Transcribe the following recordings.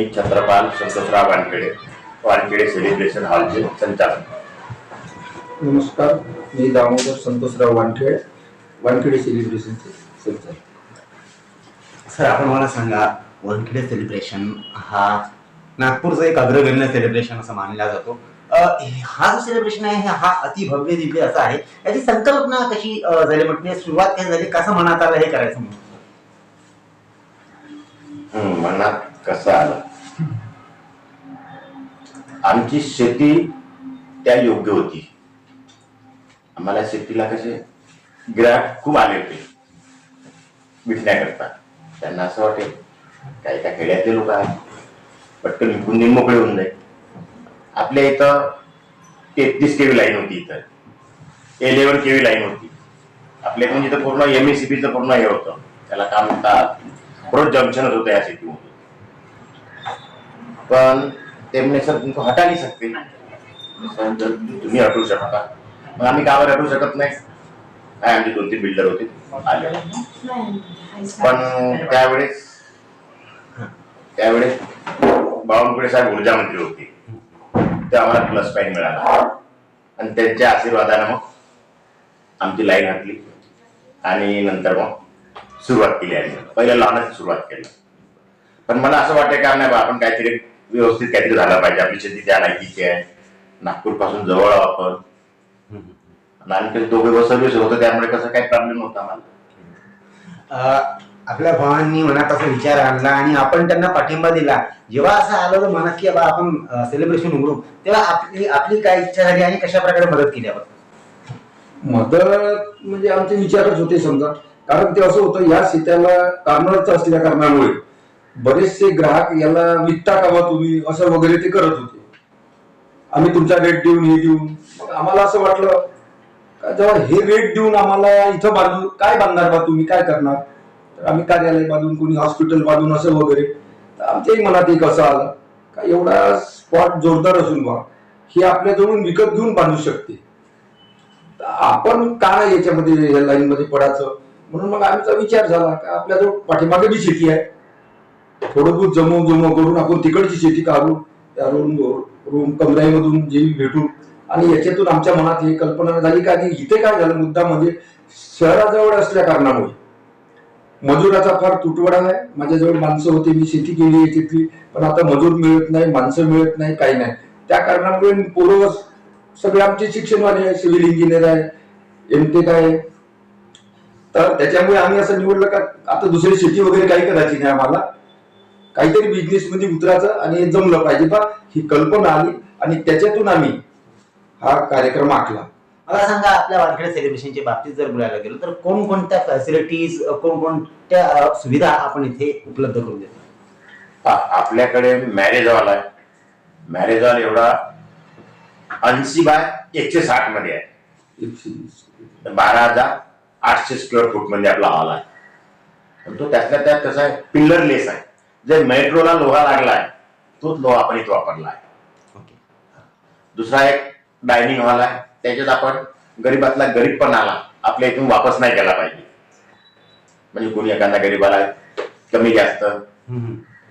मी Chhatrapal Santoshrao Wankhede Wankhede celebration हॉलचे संचालक. नमस्कार मी दामोदर संतोषराव वानखेड वानखेडे सेलिब्रेशनचे संचालक. सर आपण मला सांगा वनखेडे सेलिब्रेशन हा नागपूरचं एक अग्रगण्य सेलिब्रेशन असं मानला जातो. हा जो सेलिब्रेशन आहे हा अति भव्य दिव्य असा आहे. याची संकल्पना कशी झाली? म्हणजे सुरुवात कशी झाली? कसं मनात आलं हे करायचं म्हणून? मनात कसं आलं? आमची शेती त्या योग्य होती. आम्हाला शेतीला कसे गिराक खूप आले होते. विकण्याकरता त्यांना असं वाटेल काही त्या खेड्यातले लोक आहेत. पटकन विकून दिन मोकळे होऊन जाईल. आपल्या इथं तेहतीस केवी लाईन होती इथं. एलेवन केवी लाईन होती. आपल्या इथं म्हणजे इथं पूर्ण एम एस सी पूर्ण हे होतं. त्याला काय म्हणतात रोज जंक्शनच होतं या शेतीमध्ये. पण तेमने सर तुमचं हटा नाही सकते. सर, जर तुम्ही हटवू शकता. मग आम्ही कामावर हटवू शकत नाही? काय आमचे दोन तीन बिल्डर होते. आले. पण त्यावेळेस त्यावेळेस बावनकुळे साहेब ऊर्जा मंत्री होते. ते आम्हाला प्लस पॉईंट मिळाला. आणि त्यांच्या आशीर्वादानं मग आमची लाईन हटली. आणि नंतर मग सुरुवात केली आणि पहिल्या लहानच सुरुवात केली. पण मला असं वाटतं का नाही बा आपण काहीतरी व्यवस्थित काहीतरी झालं पाहिजे. आपली शेती त्या लायकीची आहे. नागपूरपासून जवळ आपण. आणि आम्ही दोघे सर्व्हिस होतो त्यामुळे कसं काही प्रॉब्लेम नव्हता मला. अ, आपल्या भावांनी मनात असा विचार आणला आणि आपण त्यांना पाठिंबा दिला. जेव्हा असं आलं तर मनात की बाबा आपण सेलिब्रेशन उघडू तेव्हा आपली आपली काय इच्छा झाली आणि कशा प्रकारे मदत केली आपण? मदत म्हणजे आमचे विचारच होते समजा. कारण ते असं होतं या शेत्याला कार्नरच असलेल्या कारणामुळे. बरेचसे ग्राहक याला विकता का तुम्ही? असं वगैरे ते करत होते. आम्ही तुमचा रेट देऊन हे देऊन. आम्हाला असं वाटलं का जेव्हा हे रेट देऊन आम्हाला इथं बांधून काय बांधणार बा तुम्ही? काय करणार? तर आम्ही कार्यालय बांधून कोणी हॉस्पिटल बांधून असं वगैरे. तर आमच्याही मनात एक असं आलं का एवढा स्पॉट जोरदार असून बा हे आपल्याजवळून विकत घेऊन बांधू शकते. आपण का नाही याच्यामध्ये या लाईनमध्ये पडायचं? म्हणून मग आमचा विचार झाला का आपल्याजवळ पाठीमागे बी शेती आहे. थोडं बहुत जमव जमव करून आपण तिकडची शेती काढू त्या रूम रूम कमराईमधून जे भेटू आणि याच्यातून आमच्या मनात ही कल्पना झाली का की इथे काय झालं? मुद्दा म्हणजे शहराजवळ असल्या कारणामुळे. मजुराचा फार तुटवडा आहे. माझ्याजवळ माणसं होती मी शेती केली आहे तिथली पण आता मजूर मिळत नाही माणसं मिळत नाही काही नाही. त्या कारणामुळे पोरं सगळे आमचे शिक्षणवाले आहे सिव्हिल इंजिनियर आहे एमटेक आहे. तर त्याच्यामुळे आम्ही असं निवडलं का आता दुसरी शेती वगैरे काही करायची नाही आम्हाला. काहीतरी बिझनेस मध्ये उतरायचं आणि जमलं पाहिजे बा ही कल्पना आली आणि त्याच्यातून आम्ही हा कार्यक्रम आखला. मला सांगा आपल्या वानखेडे सेलिब्रेशनच्या बाबतीत जर बोलायला गेलो तर कोणकोणत्या फॅसिलिटीज कोणकोणत्या सुविधा आपण इथे उपलब्ध करून देतो? आपल्याकडे मॅरेज हॉल आहे. मॅरेज हॉल एवढा ऐंशी बाय एकशे साठमध्ये आहे. बारा हजार आठशे स्क्वेअर फूटमध्ये आपला हॉल आहे. पण तो त्यातल्या त्यात कसा आहे पिल्लर लेस आहे. जे मेट्रोला लोहा लागला आहे तोच लोहा आपण इथे वापरला आहे ओके. दुसरा एक डायनिंग हॉल आहे त्याच्यात आपण गरीबातला गरीब पण आला आपल्या इथून वापस नाही केला पाहिजे. म्हणजे कोणी एखादा गरीबाला कमी जास्त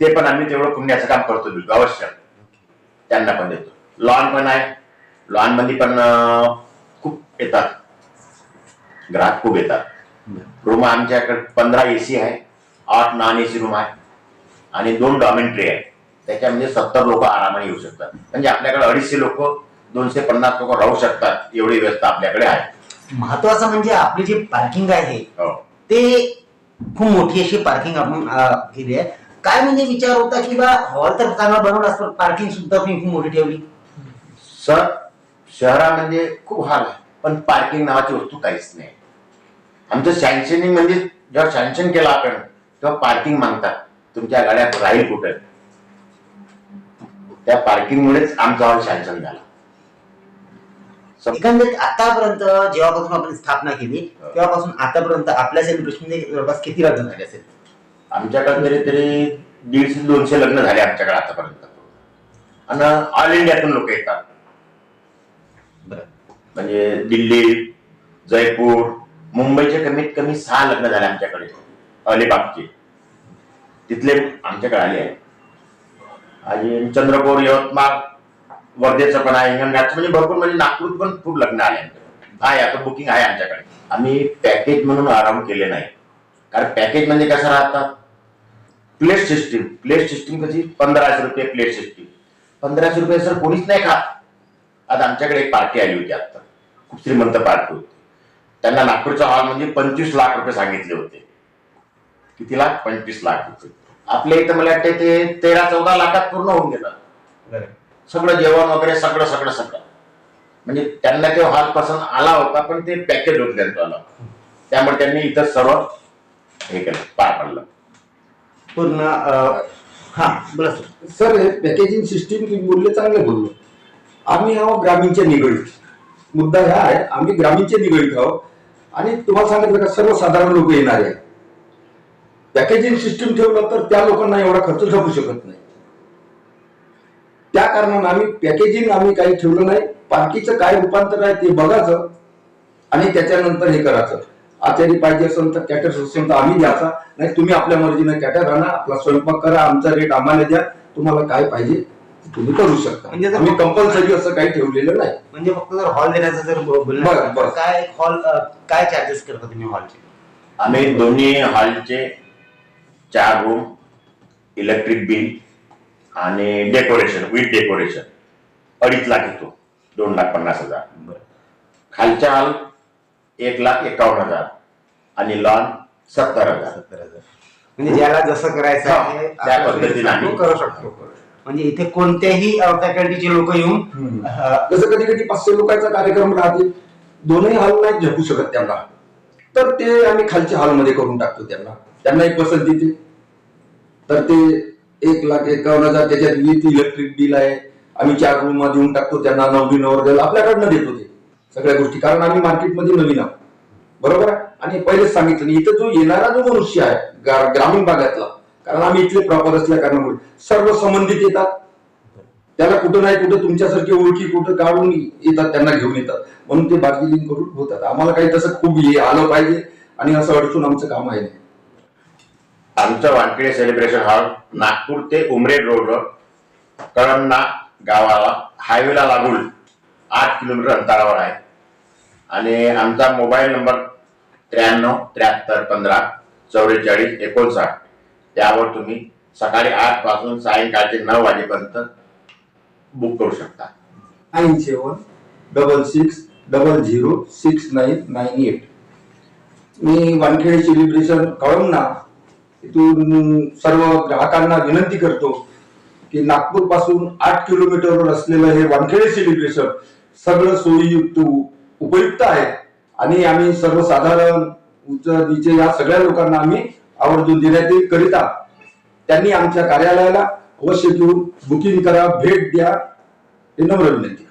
ते पण आम्ही तेवढं पुण्याचं काम करतो बिलकुल अवश्य. त्यांना पण देतो. लॉन पण आहे लॉनमध्ये पण खूप येतात. ग्राहक खूप येतात. रूम आमच्याकडे पंधरा एसी आहे आठ नॉन एसी रूम आहे. आणि दोन डॉमेंट्री आहे त्याच्यामध्ये सत्तर लोक आरामाने येऊ शकतात. म्हणजे आपल्याकडे अडीचशे लोक दोनशे पन्नास लोक राहू शकतात एवढी व्यवस्था आपल्याकडे आहे. महत्वाचं म्हणजे आपली जी पार्किंग आहे हो. ते खूप मोठी अशी पार्किंग आपण केली आहे. काय म्हणजे विचार होता की बा हॉल तर चांगला बनवला असतो पार्किंग सुद्धा तुम्ही खूप मोठी ठेवली. सर शहरामध्ये खूप हाल आहे पण पार्किंग नावाची वस्तू काहीच नाही. आमचं सँक्शनिंग म्हणजे जेव्हा सँक्शन केलं आपण तेव्हा पार्किंग मागतात. तुमच्या गाड्यात राहील कुठे? त्या पार्किंगमुळेच आमचा हॉल सँक्शन झाला. एकंदरीत आतापर्यंत जेव्हापासून आपण स्थापना केली तेव्हापासून आतापर्यंत आपल्या सेलिब्रेशन जवळपास किती लग्न झाले असेल? आमच्याकडे तरी तरी दीडशे दोनशे लग्न झाले आमच्याकडे आतापर्यंत. आणि ऑल इंडियातून लोक येतात. म्हणजे दिल्ली जयपूर मुंबईचे कमीत कमी सहा लग्न झाले आमच्याकडे. अलिबागचे. तिथले आमच्याकडे आले आहे अजून चंद्रपूर यवतमाळ वर्धेचं पण आहे हिंगणघाटचं म्हणजे भरपूर म्हणजे नागपूर पण खूप लग्न आले आहे आता बुकिंग आहे आमच्याकडे. आम्ही पॅकेज म्हणून आराम केले नाही. कारण पॅकेज म्हणजे कसं राहतात प्लेट सिस्टीम प्लेट सिस्टीम कशी? पंधराशे रुपये प्लेट सिस्टीम पंधराशे रुपये सर कोणीच नाही खात. आता आमच्याकडे एक पार्टी आली होती आता. खूप श्रीमंत पार्टी होती. त्यांना नागपूरचा हॉल म्हणजे पंचवीस लाख रुपये सांगितले होते. किती लाख? पंचवीस लाख रुपये. आपल्या इथं मला वाटतं ते तेरा चौदा लाखात पूर्ण होऊन गेलं. सगळं जेवण वगैरे सगळं सगळं सगळं. म्हणजे त्यांना ते हॉल पसंत आला होता पण ते पॅकेज होत त्यांचं आलं. त्यामुळे त्यांनी इथं सर्व हे केलं पार पडलं. पूर्ण अ, हा बोला सर. सर हे पॅकेजिंग सिस्टीम तुम्ही बोलले चांगले बोललो. आम्ही आहोत ग्रामीणच्या निगडीत. मुद्दा ह्या आहे आम्ही ग्रामीणचे निगडीत आहोत आणि तुम्हाला सांगितलं का सर्वसाधारण लोक येणार आहे पॅकेजिंग सिस्टीम ठेवलं तर त्या लोकांना एवढा खर्च जमू शकत नाही. त्या कारणानं आम्ही पॅकेजिंग आम्ही काही ठेवलं नाही. पार्टीचं काय रूपांतर आहे ते बघायचं आणि त्याच्यानंतर हे करायचं. आचारी पाहिजे असेल तर कॅटर असेल तर आम्ही द्यायचा. नाही तुम्ही आपल्या मर्जीने कॅटर आणा आपला स्वयंपाक करा आमचा रेट आम्हाला द्या. तुम्हाला काय पाहिजे ते तुम्ही करू शकता. म्हणजे जर- आम्ही कंपल्सरी असं काही ठेवलेलं नाही. म्हणजे फक्त जर हॉल देण्याचं जर बोलणं बरं. काय हॉल काय चार्जेस करता तुम्ही हॉलचे आम्ही दोन्ही हॉलचे चार रूम इलेक्ट्रिक बिल आणि डेकोरेशन विथ डेकोरेशन अडीच लाख येतो. दोन लाख पन्नास हजार. बरं. खालच्या हॉल एक लाख एकावन्न हजार आणि लॉन सत्तर हजार. सत्तर हजार. म्हणजे ज्याला जसं करायचं आहे त्या पद्धतीने आम्ही तो करू शकतो. म्हणजे इथे कोणत्याही फॅकल्टीचे लोक येऊन जसं कधी कधी पाचशे लोकांचा कार्यक्रम राहते दोनही हॉल नाही झेपू शकत त्यांना. तर ते आम्ही खालच्या हॉलमध्ये करून टाकतो त्यांना. त्यांना एक पसंत येते तर ते एक लाख एकावन्न हजार त्याच्यात विथ इलेक्ट्रिक बिल आहे. आम्ही चार रूम देऊन टाकतो त्यांना नववी नवर द्यायला आपल्याकडनं देतो ते सगळ्या गोष्टी. कारण आम्ही मार्केटमध्ये नवीन आहोत. बरोबर आहे? आणि पहिलेच सांगितलं इथं जो येणारा जो मनुष्य आहे ग्रामीण भागातला कारण आम्ही इथले प्रॉपर असल्या कारणामुळे सर्व संबंधित येतात. त्याला कुठं नाही कुठं तुमच्यासारखी ओळखी कुठं काढून येतात त्यांना घेऊन येतात. म्हणून ते बार्गेनिंग करून होतात. आम्हाला काही तसं खूप हे आलं पाहिजे आणि असं अडचून आमचं काम आहे नाही. आमचं वानखेडे सेलिब्रेशन हॉल नागपूर ते उमरेड रोडवर कळमना गावाला हायवेला लागून आठ किलोमीटर अंतरावर आहे. आणि आमचा मोबाईल नंबर त्र्याण्णव त्र्याहत्तर पंधरा चौवेचाळीस एकोणसाठ. त्यावर तुम्ही सकाळी आठपासून सायंकाळचे नऊ वाजेपर्यंत बुक करू शकता. Nine seven double six double zero six nine nine eight मी वानखेडे सेलिब्रेशन कळमना इथून सर्व ग्राहकांना विनंती करतो की नागपूरपासून आठ किलोमीटरवर असलेलं हे वानखेडे सेलिब्रेशन सगळं सोयीयुक्त उपयुक्त आहे. आणि आम्ही सर्वसाधारण उच्च नीचे या सगळ्या लोकांना आम्ही आवर्जून देण्यात येईल करिता त्यांनी आमच्या कार्यालयाला अवश्य घेऊन बुकिंग करा भेट द्या हे नम्र विनंती